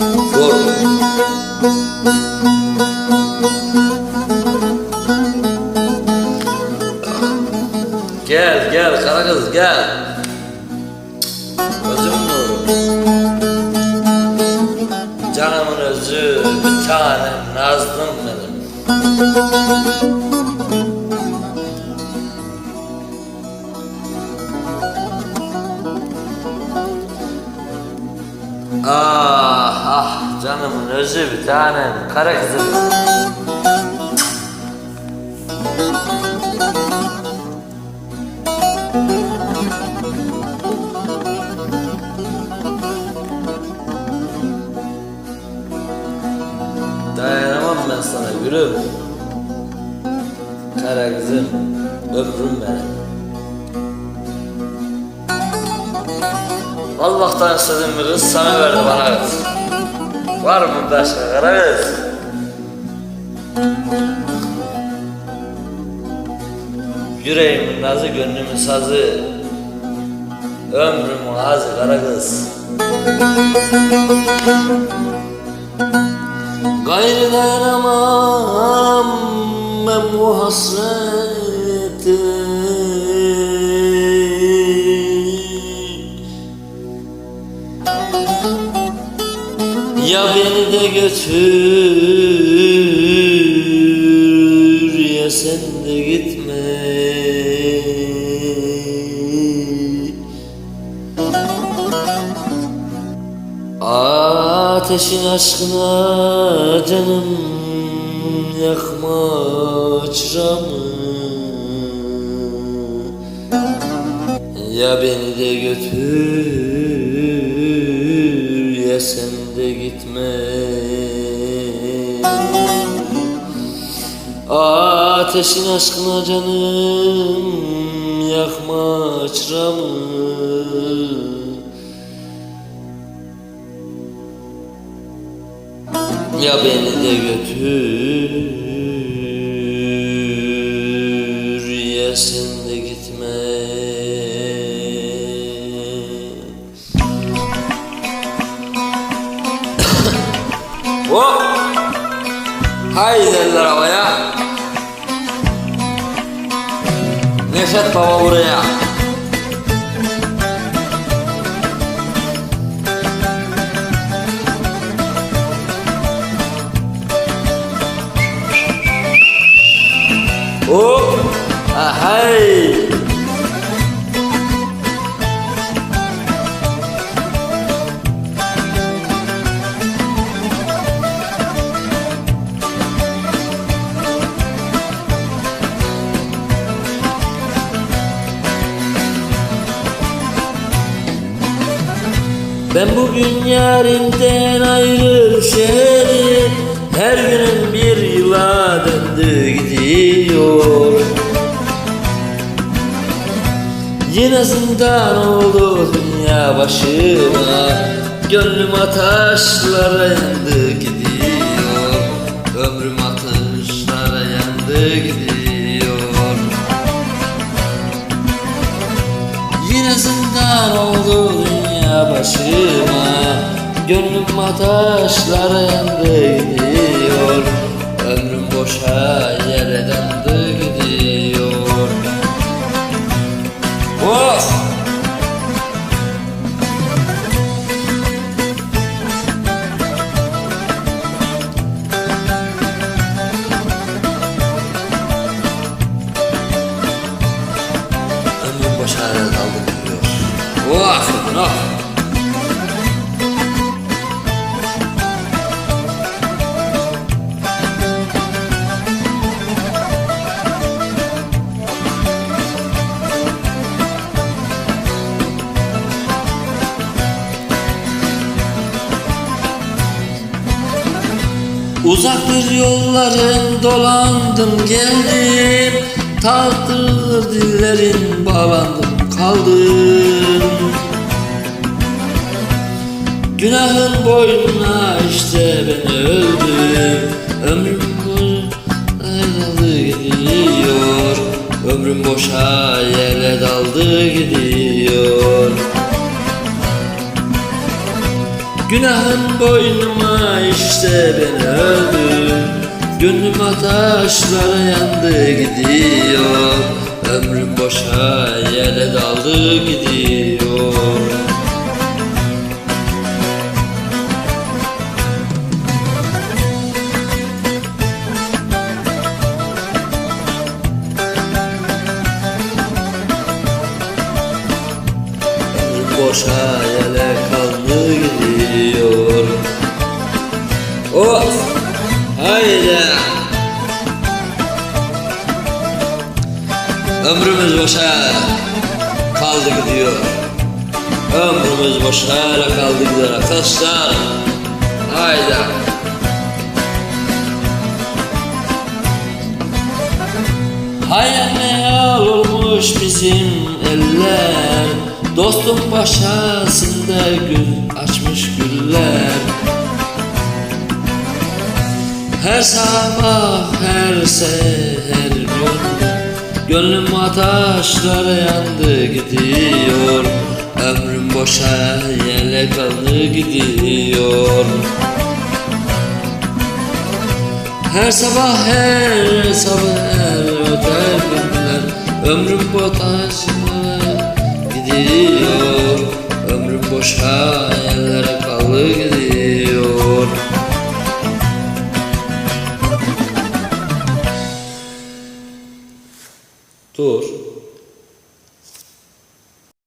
Gel gel kara kız gel. Özüm nuru. Canımın özü bir tanem nazlım benim. Ah canımın özü bir tanem kara kızım. Dayanamam ben sana gülüm. Kara kızım, ömrüm benim. Allah'tan istediğim bir kız sana verdi bana kız. Var mı başka kara kız? Yüreğimin nazı, gönlümün sazı, ömrümün azı kara kız. Gayrı dayanamam ben bu hasrete Ya beni de götür ya sen de gitme. Ateşin aşkına canım yakma çıramı. Ya beni de götür ya sen de gitme. Ateşin aşkına canım yakma çıramı. Ya beni de götür Hop! Haydi eller havaya Neşet Baba buraya Ben bugün yarimden ayrılışeli Her günüm bir yıla döndü gidiyor. Yine zindan oldu dünya başıma Gönlüm ateşlere yandı gidiyor başıma Gönlüm yandı gidiyor Ömrüm boşa yere döndü gidiyor Of! Ömrüm boşa yere daldı gidiyor Of! Of! Uzak bir yolların dolandım geldim. Tatlı dillerin bağlandım kaldım. Günahın boynuna işte ben öldüm. Ömrüm daldı gidiyor. Ömrüm boşa yere daldı gidiyor. Günahın boynuma işte beni öldü. Gönlüm ateşlere yandı gidiyor. Ömrüm boşa yere daldı gidiyor. Ömrüm boşa yere kaldı gidiyor Of haydi Ömrümüz boşa kaldı gidiyor. Ömrümüz boşa kaldı gidiyor arkadaşlar. Haydi Hayal meyal olmuş bizim eller? Dostum başasında gül açmış güller Her sabah her seher gönlüm Gönlüm ateşlere yandı gidiyor. Ömrüm boşa yele kaldı gidiyor. Her sabah her sabah öter günler. Ömrüm boşa gidiyor. Ömrüm boşa